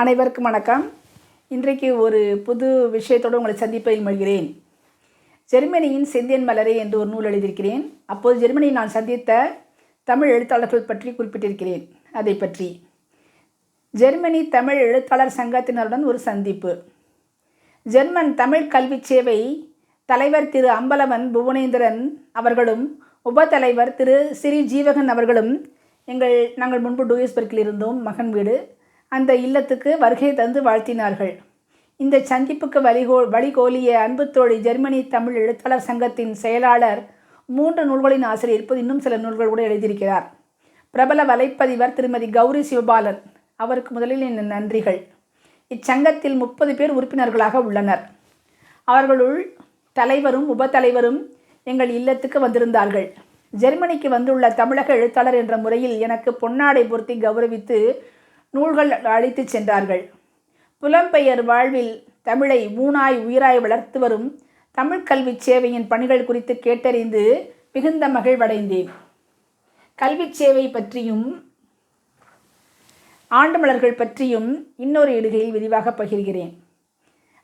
அனைவருக்கும் வணக்கம். இன்றைக்கு ஒரு புது விஷயத்தோடு உங்களை சந்திப்பதில் மொழிகிறேன் ஜெர்மனியின் செந்தியன் மலரே என்று ஒரு நூல் எழுதியிருக்கிறேன். அப்போது ஜெர்மனியில் நான் சந்தித்த தமிழ் எழுத்தாளர்கள் பற்றி குறிப்பிட்டிருக்கிறேன். அதை பற்றி. ஜெர்மனி தமிழ் எழுத்தாளர் சங்கத்தினருடன் ஒரு சந்திப்பு. ஜெர்மன் தமிழ் கல்வி சேவை தலைவர் திரு அம்பலவன் புவனேந்திரன் அவர்களும் உப தலைவர் திரு சிறி ஜீவகன் அவர்களும் எங்கள் நாங்கள் முன்பு டூயஸ்பர்க்கில் இருந்தோம் மகன் வீடு. அந்த இல்லத்துக்கு வருகை தந்து வாழ்த்தினார்கள். இந்த சந்திப்புக்கு வழிகோ வழிகோலிய அன்பு தோழி ஜெர்மனி தமிழ் எழுத்தாளர் சங்கத்தின் செயலாளர் மூன்று நூல்களின் ஆசிரியர் இருப்பது இன்னும் சில நூல்கள் கூட எழுதியிருக்கிறார். பிரபல வலைப்பதிவர் திருமதி கௌரி சிவபாலன் அவருக்கு முதலில் என் நன்றிகள். இச்சங்கத்தில் முப்பது பேர் உறுப்பினர்களாக உள்ளனர். அவர்களுள் தலைவரும் உபத்தலைவரும் எங்கள் இல்லத்துக்கு வந்திருந்தார்கள். ஜெர்மனிக்கு வந்துள்ள தமிழக எழுத்தாளர் என்ற முறையில் எனக்கு பொன்னாடை பொருத்தி கௌரவித்து நூல்கள் அழைத்துச் சென்றார்கள். புலம்பெயர் வாழ்வில் தமிழை ஊனாய் உயிராய் வளர்த்து வரும் தமிழ் கல்வி சேவையின் பணிகள் குறித்து கேட்டறிந்து மிகுந்த மகிழ்வடைந்தேன். கல்வி சேவை பற்றியும் ஆண்டுமலர்கள் பற்றியும் இன்னொரு இடுகையில் விரிவாக பகிர்கிறேன்.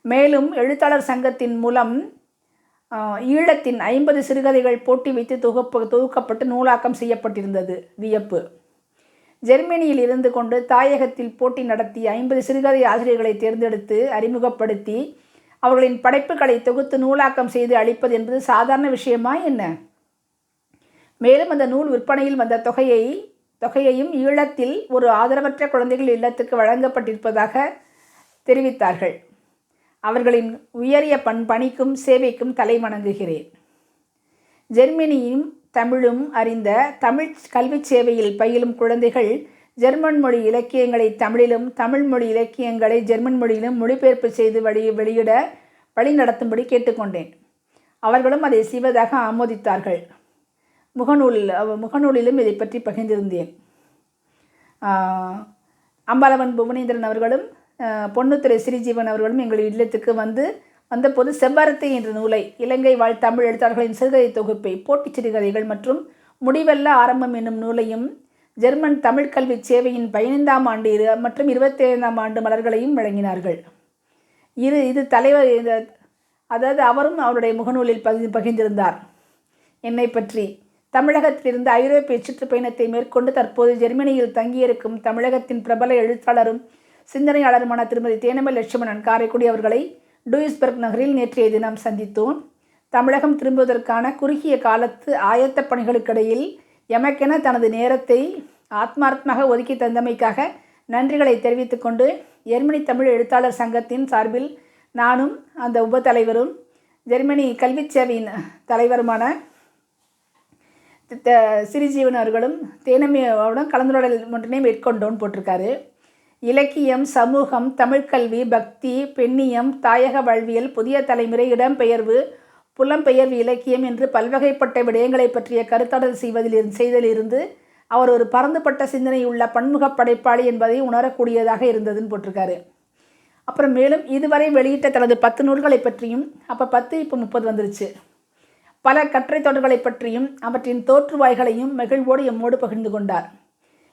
மேலும் எழுத்தாளர் சங்கத்தின் மூலம் ஈழத்தின் ஐம்பது சிறுகதைகள் போட்டி வைத்து தொகுப்பு தொகுக்கப்பட்டு நூலாக்கம் செய்யப்பட்டிருந்தது. வியப்பு. ஜெர்மனியில் இருந்து கொண்டு தாயகத்தில் போட்டி நடத்தி ஐம்பது சிறுகதை ஆசிரியர்களை தேர்ந்தெடுத்து அறிமுகப்படுத்தி அவர்களின் படைப்புகளை தொகுத்து நூலாக்கம் செய்து அளிப்பது என்பது சாதாரண விஷயமா என்ன? மேலும் அந்த நூல் விற்பனையில் வந்த தொகையை தொகையையும் ஈழத்தில் ஒரு ஆதரவற்ற குழந்தைகள் இல்லத்துக்கு வழங்கப்பட்டிருப்பதாக தெரிவித்தார்கள். அவர்களின் உயரிய பண் பணிக்கும் சேவைக்கும் தலை வணங்குகிறேன் ஜெர்மனியும் தமிழும் அறிந்த தமிழ் கல்வி சேவையில் பயிலும் குழந்தைகள் ஜெர்மன் மொழி இலக்கியங்களை தமிழிலும் தமிழ் மொழி இலக்கியங்களை ஜெர்மன் மொழியிலும் மொழிபெயர்ப்பு செய்து வழி வெளியிட வழி நடத்தும்படி கேட்டுக்கொண்டேன். அவர்களும் அதை செய்வதாக ஆமோதித்தார்கள். முகநூல் முகநூலிலும் இதை பற்றி பகிர்ந்திருந்தேன். அம்பலவன் புவனேந்திரன் அவர்களும் பொன்னுத்துறை சிறிஜீவன் அவர்களும் எங்கள் இல்லத்துக்கு வந்து வந்தபோது செவ்வரத்தை என்ற நூலை இலங்கை வாழ் தமிழ் எழுத்தாளர்களின் சிறுகதை தொகுப்பை போட்டிச் சிறுகதைகள் மற்றும் முடிவல்ல ஆரம்பம் என்னும் நூலையும் ஜெர்மன் தமிழ் கல்வி சேவையின் பதினைந்தாம் ஆண்டு இரு மற்றும் இருபத்தி ஐந்தாம் ஆண்டு மலர்களையும் வழங்கினார்கள். இரு இது தலைவர் அதாவது அவரும் அவருடைய முகநூலில் பகி பகிர்ந்திருந்தார். என்னை பற்றி தமிழகத்திலிருந்து ஐரோப்பிய சுற்றுப்பயணத்தை மேற்கொண்டு தற்போது ஜெர்மனியில் தங்கியிருக்கும் தமிழகத்தின் பிரபல எழுத்தாளரும் சிந்தனையாளருமான திருமதி தேனமல் லட்சுமணன் காரைக்குடி அவர்களை டூயிஸ்பர்க் நகரில் நேற்றைய தினம் சந்தித்தோம். தமிழகம் திரும்புவதற்கான குறுகிய காலத்து ஆயத்த பணிகளுக்கிடையில் எமக்கென தனது நேரத்தை ஆத்மார்த்தமாக ஒதுக்கி தந்தமைக்காக நன்றிகளை தெரிவித்துக்கொண்டு ஜெர்மனி தமிழ் எழுத்தாளர் சங்கத்தின் சார்பில் நானும் அந்த உப தலைவரும் ஜெர்மனி கல்வி சேவையின் தலைவருமான சிறிஜீவன் அவர்களும் தேனமையோடும் கலந்துரையாடல் ஒன்றினை மேற்கொண்டோன்னு போட்டிருக்காரு. இலக்கியம் சமூகம் தமிழ்கல்வி பக்தி பெண்ணியம் தாயக வாழ்வியல் புதிய தலைமுறை இடம்பெயர்வு புலம்பெயர்வு இலக்கியம் என்று பல்வகைப்பட்ட விடயங்களை பற்றிய கருத்தாடல் செய்வதில் செய்தலிருந்து அவர் ஒரு பறந்துபட்ட சிந்தனை உள்ள பன்முக படைப்பாளி என்பதை உணரக்கூடியதாக இருந்ததுன்னு போட்டிருக்காரு. அப்புறம் மேலும் இதுவரை வெளியிட்ட தனது பத்து நூல்களை பற்றியும் அப்போ பத்து இப்போ முப்பது வந்துருச்சு. பல கற்றை தொடர்களை பற்றியும் அவற்றின் தோற்றுவாய்களையும் மகிழ்வோடு எம்மோடு பகிர்ந்து கொண்டார்.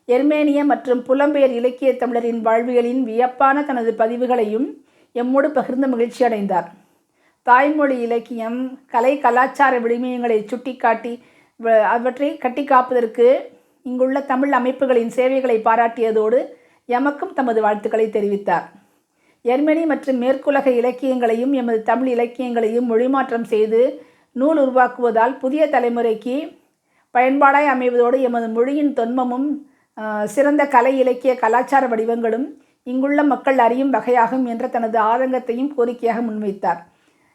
எர்மேனிய மற்றும் புலம்பெயர் இலக்கிய தமிழரின் வாழ்வியலின் வியப்பான தனது பதிவுகளையும் எம்மோடு பகிர்ந்த மகிழ்ச்சி அடைந்தார். தாய்மொழி இலக்கியம் கலை கலாச்சார விளிமயங்களை சுட்டிக்காட்டி அவற்றை கட்டி காப்பதற்கு இங்குள்ள தமிழ் அமைப்புகளின் சேவைகளை பாராட்டியதோடு எமக்கும் தமது வாழ்த்துக்களை தெரிவித்தார். எர்மனி மற்றும் மேற்குலக இலக்கியங்களையும் எமது தமிழ் இலக்கியங்களையும் மொழிமாற்றம் செய்து நூல் உருவாக்குவதால் புதிய தலைமுறைக்கு பயன்பாடாய் அமைவதோடு எமது மொழியின் தொன்மமும் சிறந்த கலை இலக்கிய கலாச்சார வடிவங்களும் இங்குள்ள மக்கள் அறியும் வகையாகும் என்ற தனது ஆதங்கத்தையும் கோரிக்கையாக முன்வைத்தார்.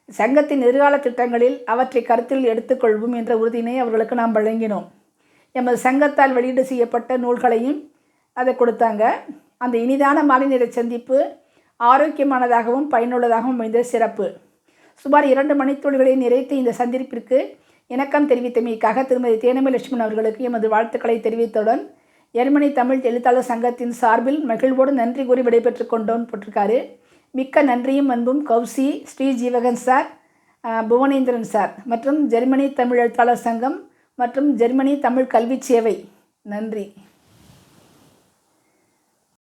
சங்கத்தின் எதிர்கால திட்டங்களில் அவற்றை கருத்தில் எடுத்துக்கொள்வோம் என்ற உறுதியினை அவர்களுக்கு நாம் வழங்கினோம். எமது சங்கத்தால் வெளியீடு செய்யப்பட்ட நூல்களையும் அதை கொடுத்தாங்க. அந்த இனிதான மாலை சந்திப்பு ஆரோக்கியமானதாகவும் பயனுள்ளதாகவும் அமைந்த சிறப்பு. சுமார் இரண்டு மணித்துளிகளை நிறைத்து இந்த சந்திப்பிற்கு இணக்கம் தெரிவித்தமைக்காக திருமதி தேனமி லட்சுமணன் அவர்களுக்கு எமது வாழ்த்துக்களை தெரிவித்தவுடன் எருமனை தமிழ் எழுத்தாளர் சங்கத்தின் சார்பில் மகிழ்வோடு நன்றி கூறி விடைபெற்று கொண்டோன்னு போட்டிருக்காரு. மிக்க நன்றியும் அன்பும் கௌசி ஸ்ரீ ஜீவகன் சார் புவனேந்திரன் சார் மற்றும் ஜெர்மனி தமிழ் எழுத்தாளர் சங்கம் மற்றும் ஜெர்மனி தமிழ் கல்வி சேவை. நன்றி.